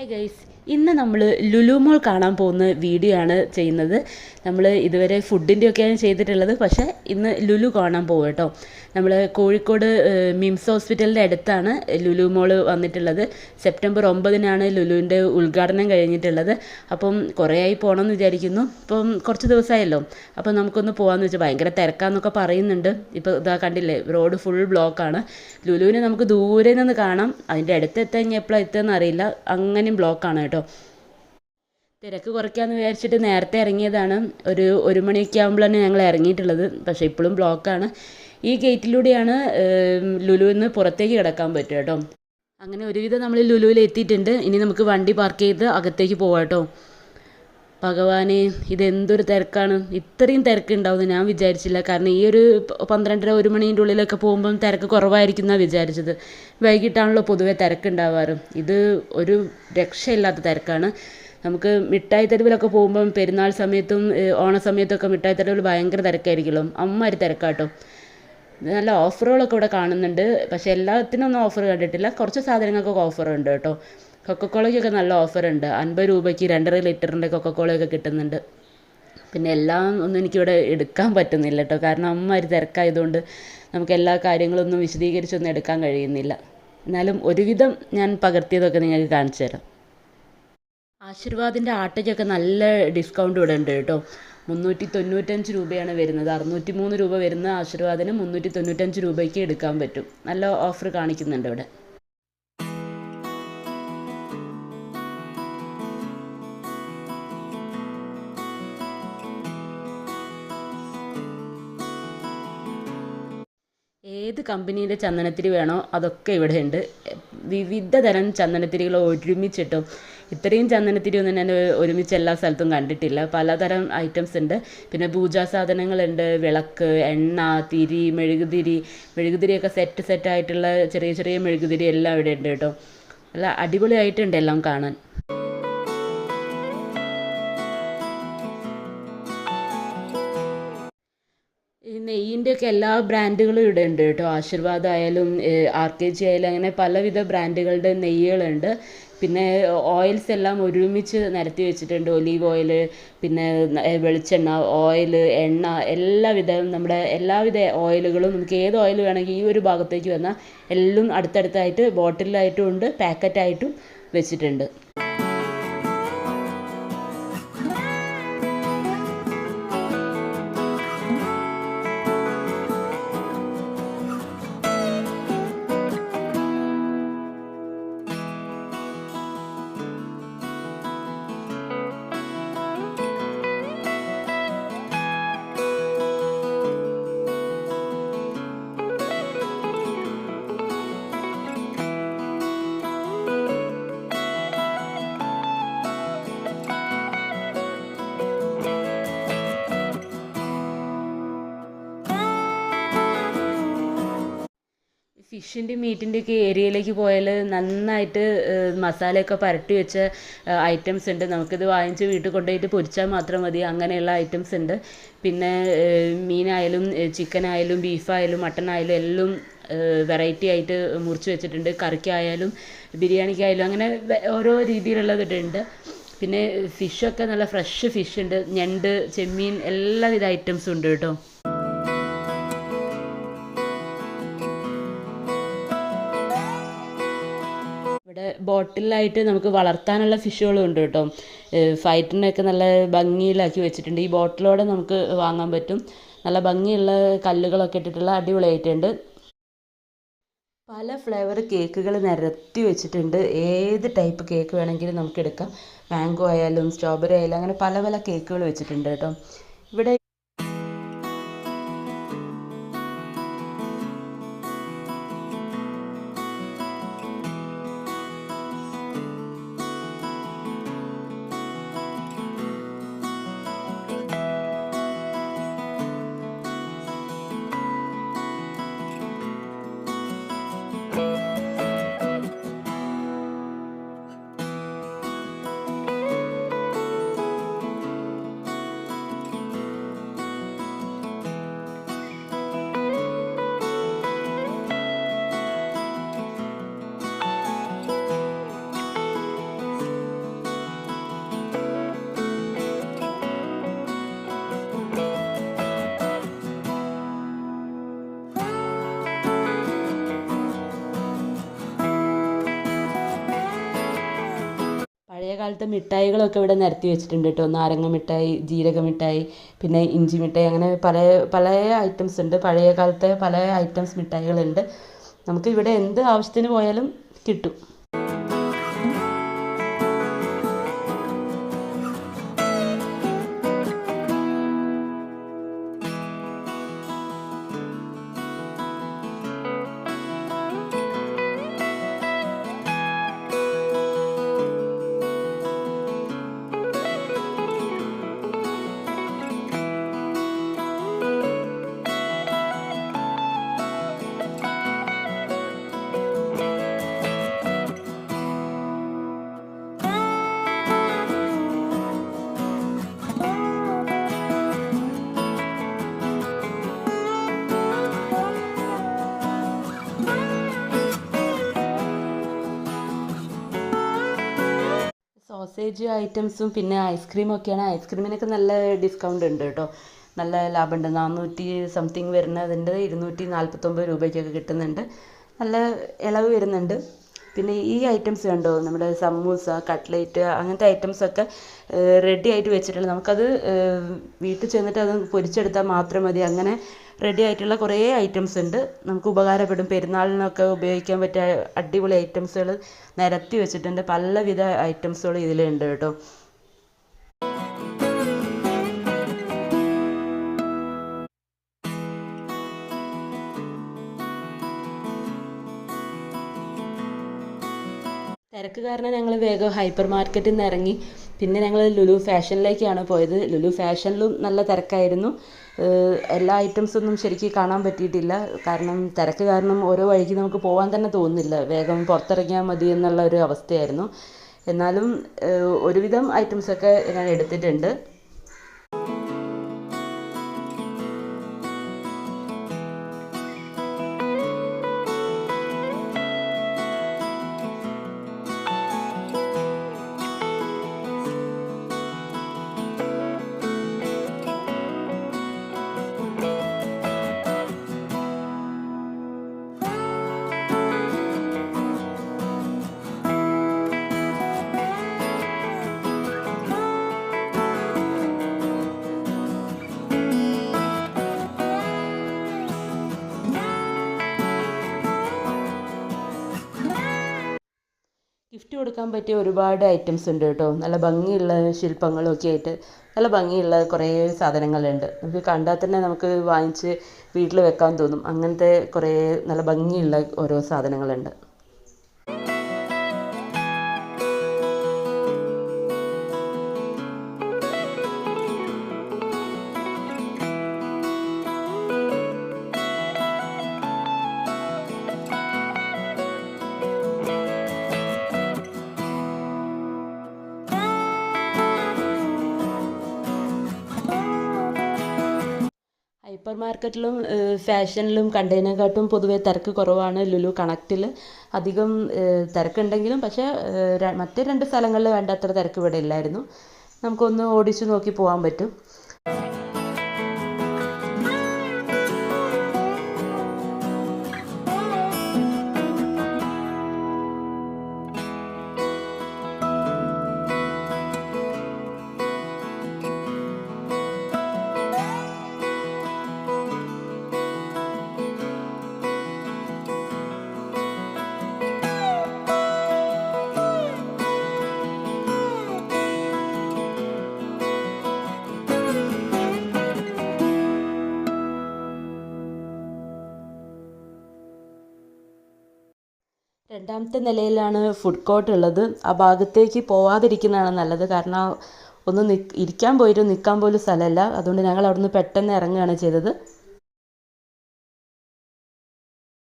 hey guys. ഇന്ന് നമ്മൾ ലുലു മോൾ കാണാൻ പോകുന്ന വീഡിയോ ആണ് ചെയ്യുന്നത്. നമ്മൾ ഇതുവരെ ഫുഡിന്റെയൊക്കെയാണ് ചെയ്തിട്ടുള്ളത്. പക്ഷേ ഇന്ന് ലുലു കാണാൻ പോകും കേട്ടോ. നമ്മൾ കോഴിക്കോട് മിംസ് ഹോസ്പിറ്റലിന്റെ അടുത്താണ് ലുലു മോൾ വന്നിട്ടുള്ളത്. സെപ്റ്റംബർ ഒമ്പതിനാണ് ലുലുവിന്റെ ഉദ്ഘാടനം കഴിഞ്ഞിട്ടുള്ളത്. അപ്പം കുറേ ആയി പോകണമെന്ന് വിചാരിക്കുന്നു. ഇപ്പം കുറച്ച് ദിവസമായല്ലോ അപ്പം നമുക്കൊന്ന് പോകാമെന്ന് വെച്ചാൽ ഭയങ്കര തിരക്കാന്നൊക്കെ പറയുന്നുണ്ട്. ഇപ്പോൾ ഇതാ കണ്ടില്ലേ റോഡ് ഫുൾ ബ്ലോക്കാണ്. ലുലുവിനെ നമുക്ക് ദൂരെ നിന്ന് കാണാം. അതിന്റെ അടുത്ത് എത്താൻ ഇനി എപ്പോഴാണ് എത്തുകയെന്ന് അറിയില്ല അങ്ങനെയും ബ്ലോക്കാണ് കേട്ടോ. തിരക്ക് കുറയ്ക്കാമെന്ന് വിചാരിച്ചിട്ട് നേരത്തെ ഇറങ്ങിയതാണ്. ഒരു ഒരു മണിയൊക്കെ ആകുമ്പോഴാണ് ഞങ്ങൾ ഇറങ്ങിയിട്ടുള്ളത്. പക്ഷേ ഇപ്പോഴും ബ്ലോക്കാണ്. ഈ ഗേറ്റിലൂടെയാണ് ലുലുവിന്ന് പുറത്തേക്ക് കിടക്കാൻ പറ്റുക കേട്ടോ. അങ്ങനെ ഒരുവിധം നമ്മൾ ലുലുവിൽ എത്തിയിട്ടുണ്ട് ഇനി നമുക്ക് വണ്ടി പാർക്ക് ചെയ്ത് അകത്തേക്ക് പോവാം കേട്ടോ. ഭഗവാനെ ഇതെന്തൊരു തിരക്കാണ്. ഇത്രയും തിരക്കുണ്ടാവുമെന്ന് ഞാൻ വിചാരിച്ചില്ല. കാരണം ഈ ഒരു പന്ത്രണ്ടര ഒരു മണീന്റെ ഉള്ളിലൊക്കെ പോകുമ്പം തിരക്ക് കുറവായിരിക്കും എന്നാണ് വിചാരിച്ചത്. വൈകിട്ടാണല്ലോ പൊതുവേ തിരക്കുണ്ടാവാറ്. ഇത് ഒരു രക്ഷയില്ലാത്ത തിരക്കാണ്. നമുക്ക് മിഠായി തെരുവിലൊക്കെ പോകുമ്പം പെരുന്നാൾ സമയത്തും ഓണ സമയത്തൊക്കെ മിഠായി തെരുവിൽ ഭയങ്കര തിരക്കായിരിക്കുമല്ലോ. അമ്മമാര് തിരക്കാട്ടോ. നല്ല ഓഫറുകളൊക്കെ ഇവിടെ കാണുന്നുണ്ട്. പക്ഷേ എല്ലാത്തിനൊന്നും ഓഫർ കണ്ടിട്ടില്ല. കുറച്ച് സാധനങ്ങൾക്കൊക്കെ ഉണ്ട് കേട്ടോ. കൊക്കക്കോളയ്ക്കൊക്കെ നല്ല ഓഫർ ഉണ്ട്. അൻപത് രൂപയ്ക്ക് രണ്ടര ലിറ്ററിന്റെ കൊക്കക്കോളയൊക്കെ കിട്ടുന്നുണ്ട്. പിന്നെ എല്ലാം ഒന്നും എനിക്കിവിടെ എടുക്കാൻ പറ്റുന്നില്ല കേട്ടോ. കാരണം അമ്മ തിരക്കായതുകൊണ്ട് നമുക്ക് എല്ലാ കാര്യങ്ങളൊന്നും വിശദീകരിച്ചൊന്നും എടുക്കാൻ കഴിയുന്നില്ല. എന്നാലും ഒരുവിധം ഞാൻ പകർത്തിയതൊക്കെ നിങ്ങൾക്ക് കാണിച്ചു തരാം. ആശീർവാദിന്റെ ആട്ടയ്ക്കൊക്കെ നല്ല ഡിസ്കൗണ്ട് ഇവിടെ ഉണ്ട് കേട്ടോ. മുന്നൂറ്റി തൊണ്ണൂറ്റഞ്ച് രൂപയാണ് വരുന്നത്. അറുന്നൂറ്റി മൂന്ന് രൂപ വരുന്ന ആശീർവാദിന് മുന്നൂറ്റി തൊണ്ണൂറ്റഞ്ച് രൂപയ്ക്ക് എടുക്കാൻ പറ്റും. നല്ല ഓഫർ കാണിക്കുന്നുണ്ട് ഇവിടെ. ഏത് കമ്പനിയുടെ ചന്ദനത്തിരി വേണോ അതൊക്കെ ഇവിടെ ഉണ്ട് വിവിധ തരം ചന്ദനത്തിരികൾ ഒരുമിച്ചിട്ടും ഇത്രയും ചന്ദനത്തിരി ഒന്നും ഞാൻ ഒരുമിച്ച് എല്ലാ സ്ഥലത്തും കണ്ടിട്ടില്ല. പലതരം ഐറ്റംസ് ഉണ്ട്. പിന്നെ പൂജാ സാധനങ്ങളുണ്ട്. വിളക്ക് എണ്ണ തിരി മെഴുകുതിരി. മെഴുകുതിരിയൊക്കെ സെറ്റ് സെറ്റായിട്ടുള്ള ചെറിയ ചെറിയ മെഴുകുതിരി എല്ലാം ഇവിടെ ഉണ്ട് കേട്ടോ. നല്ല അടിപൊളിയായിട്ടുണ്ട് എല്ലാം കാണാൻ. ഈ നെയ്യിന്റെയൊക്കെ എല്ലാ ബ്രാൻഡുകളും ഇവിടെ ഉണ്ട് കേട്ടോ. ആശീർവാദ് ആയാലും ആർ കെ ജി ആയാലും അങ്ങനെ പലവിധ ബ്രാൻഡുകളുടെ നെയ്യുകളുണ്ട്. പിന്നെ ഓയിൽസ് എല്ലാം ഒരുമിച്ച് നിരത്തി വെച്ചിട്ടുണ്ട്. ഒലീവ് ഓയിൽ പിന്നെ വെളിച്ചെണ്ണ ഓയിൽ എണ്ണ എല്ലാവിധ നമ്മുടെ എല്ലാവിധ ഓയിലുകളും നമുക്ക് ഏത് ഓയിൽ വേണമെങ്കിൽ ഈ ഒരു ഭാഗത്തേക്ക് വന്നാൽ എല്ലാം അടുത്തടുത്തായിട്ട് ബോട്ടിലായിട്ടും ഉണ്ട് പാക്കറ്റായിട്ടും വെച്ചിട്ടുണ്ട്. ഫിഷിന്റെ മീറ്റിന്റെ ഒക്കെ ഏരിയയിലേക്ക് പോയാൽ നന്നായിട്ട് മസാലയൊക്കെ പരട്ടി വെച്ച ഐറ്റംസ് ഉണ്ട്. നമുക്കിത് വാങ്ങിച്ച് വീട്ടിൽ കൊണ്ടുപോയിട്ട് പൊരിച്ചാൽ മാത്രം മതി. അങ്ങനെയുള്ള ഐറ്റംസ് ഉണ്ട്. പിന്നെ മീനായാലും ചിക്കനായാലും ബീഫായാലും മട്ടനായാലും എല്ലാം വെറൈറ്റി ആയിട്ട് മുറിച്ച് വെച്ചിട്ടുണ്ട്. കറിക്കായാലും ബിരിയാണിക്കായാലും അങ്ങനെ ഓരോ രീതിയിലുള്ളതുണ്ട് പിന്നെ ഫിഷൊക്കെ നല്ല ഫ്രഷ് ഫിഷ് ഉണ്ട്. ഞണ്ട് ചെമ്മീൻ എല്ലാവിധ ഐറ്റംസും ഉണ്ട് കേട്ടോ. ഇവിടെ ബോട്ടിലായിട്ട് നമുക്ക് വളർത്താനുള്ള ഫിഷുകളും ഉണ്ട് കേട്ടോ ഫൈറ്റിനൊക്കെ നല്ല ഭംഗിയിലാക്കി വെച്ചിട്ടുണ്ട്. ഈ ബോട്ടിലോടെ നമുക്ക് വാങ്ങാൻ പറ്റും. നല്ല ഭംഗിയുള്ള കല്ലുകളൊക്കെ ഇട്ടിട്ടുള്ള അടിപൊളിയായിട്ടുണ്ട്. പല ഫ്ലേവർ കേക്കുകൾ നിരത്തി വെച്ചിട്ടുണ്ട്. ഏത് ടൈപ്പ് കേക്ക് വേണമെങ്കിലും നമുക്ക് എടുക്കാം. മാംഗോ ആയാലും സ്ട്രോബെറി ആയാലും അങ്ങനെ പല പല കേക്കുകൾ വെച്ചിട്ടുണ്ട് കേട്ടോ. ഇവിടെ കാലത്തെ മിഠായികളൊക്കെ ഇവിടെ നിരത്തി വെച്ചിട്ടുണ്ട് കേട്ടോ. നാരങ്ങ മിഠായി ജീരക മിഠായി പിന്നെ ഇഞ്ചി മിഠായി അങ്ങനെ പല പല ഐറ്റംസ് ഉണ്ട്. പഴയ കാലത്തെ പല ഐറ്റംസ് മിഠായികളുണ്ട്. നമുക്ക് ഇവിടെ എന്ത് ആവശ്യത്തിന് പോയാലും കിട്ടും. സോസേജ് ഐറ്റംസും പിന്നെ ഐസ്ക്രീം ഒക്കെയാണ് ഐസ്ക്രീമിനൊക്കെ നല്ല ഡിസ്കൗണ്ട് ഉണ്ട് കേട്ടോ. നല്ല ലാഭമുണ്ട്. നാനൂറ്റി സംതിങ് വരുന്നതിന്റെ ഇരുന്നൂറ്റി നാൽപ്പത്തൊമ്പത് രൂപയ്ക്കൊക്കെ കിട്ടുന്നുണ്ട്. നല്ല ഇളവ് വരുന്നുണ്ട്. പിന്നെ ഈ ഐറ്റംസ് കണ്ടോ? നമ്മുടെ സമൂസ കട്ട്ലേറ്റ് അങ്ങനത്തെ ഐറ്റംസൊക്കെ റെഡി ആയിട്ട് വെച്ചിട്ടുണ്ട് നമുക്കത് വീട്ടിൽ ചെന്നിട്ട് അത് പൊരിച്ചെടുത്താൽ മാത്രം മതി. അങ്ങനെ റെഡി ആയിട്ടുള്ള കുറേ ഐറ്റംസ് ഉണ്ട്. നമുക്ക് ഉപകാരപ്പെടും. പെരുന്നാളിനൊക്കെ ഉപയോഗിക്കാൻ പറ്റിയ അടിപൊളി ഐറ്റംസുകൾ നിരത്തി വെച്ചിട്ടുണ്ട്. പലവിധ ഐറ്റംസുകൾ ഇതിലുണ്ട് കേട്ടോ. തിരക്ക് കാരണം ഞങ്ങൾ വേഗം ഹൈപ്പർ മാർക്കറ്റിൽ നിന്ന് ഇറങ്ങി. പിന്നെ ഞങ്ങൾ ലുലു ഫാഷനിലേക്കാണ് പോയത്. ലുലു ഫാഷനിലും നല്ല തിരക്കായിരുന്നു. എല്ലാ ഐറ്റംസൊന്നും ശരിക്കും കാണാൻ പറ്റിയിട്ടില്ല. കാരണം തിരക്ക് കാരണം ഓരോ വഴിക്ക് നമുക്ക് പോകാൻ തന്നെ തോന്നുന്നില്ല. വേഗം പുറത്തിറങ്ങിയാൽ മതി എന്നുള്ള ഒരു അവസ്ഥയായിരുന്നു. എന്നാലും ഒരുവിധം ഐറ്റംസൊക്കെ ഞാൻ എടുത്തിട്ടുണ്ട്. കൊടുക്കാൻ പറ്റിയ ഒരുപാട് ഐറ്റംസ് ഉണ്ട് കേട്ടോ. നല്ല ഭംഗിയുള്ള ശില്പങ്ങളൊക്കെ ആയിട്ട് നല്ല ഭംഗിയുള്ള കുറേ സാധനങ്ങളുണ്ട്. നമുക്ക് കണ്ടാൽ തന്നെ നമുക്ക് വാങ്ങിച്ച് വീട്ടിൽ വെക്കാൻ തോന്നും. അങ്ങനത്തെ കുറേ നല്ല ഭംഗിയുള്ള ഓരോ സാധനങ്ങളുണ്ട്. മാർക്കറ്റിലും ഫാഷനിലും കണ്ടതിനെക്കാട്ടും പൊതുവെ തിരക്ക് കുറവാണ് ലുലു കണക്റ്റിൽ അധികം തിരക്കുണ്ടെങ്കിലും പക്ഷേ മറ്റ് രണ്ട് സ്ഥലങ്ങളിൽ വേണ്ടത്ര തിരക്ക് ഇവിടെ ഇല്ലായിരുന്നു. നമുക്കൊന്ന് ഓടിച്ചു നോക്കി പോകാൻ പറ്റും. രണ്ടാമത്തെ നിലയിലാണ് ഫുഡ് കോർട്ട് ഉള്ളത്. ആ ഭാഗത്തേക്ക് പോവാതിരിക്കുന്നതാണ് നല്ലത്. കാരണം ഒന്ന് ഇരിക്കാൻ പോയിട്ട് നിൽക്കാൻ പോലും സ്ഥലമല്ല. അതുകൊണ്ട് ഞങ്ങൾ അവിടുന്ന് പെട്ടെന്ന് ഇറങ്ങുകയാണ് ചെയ്തത്.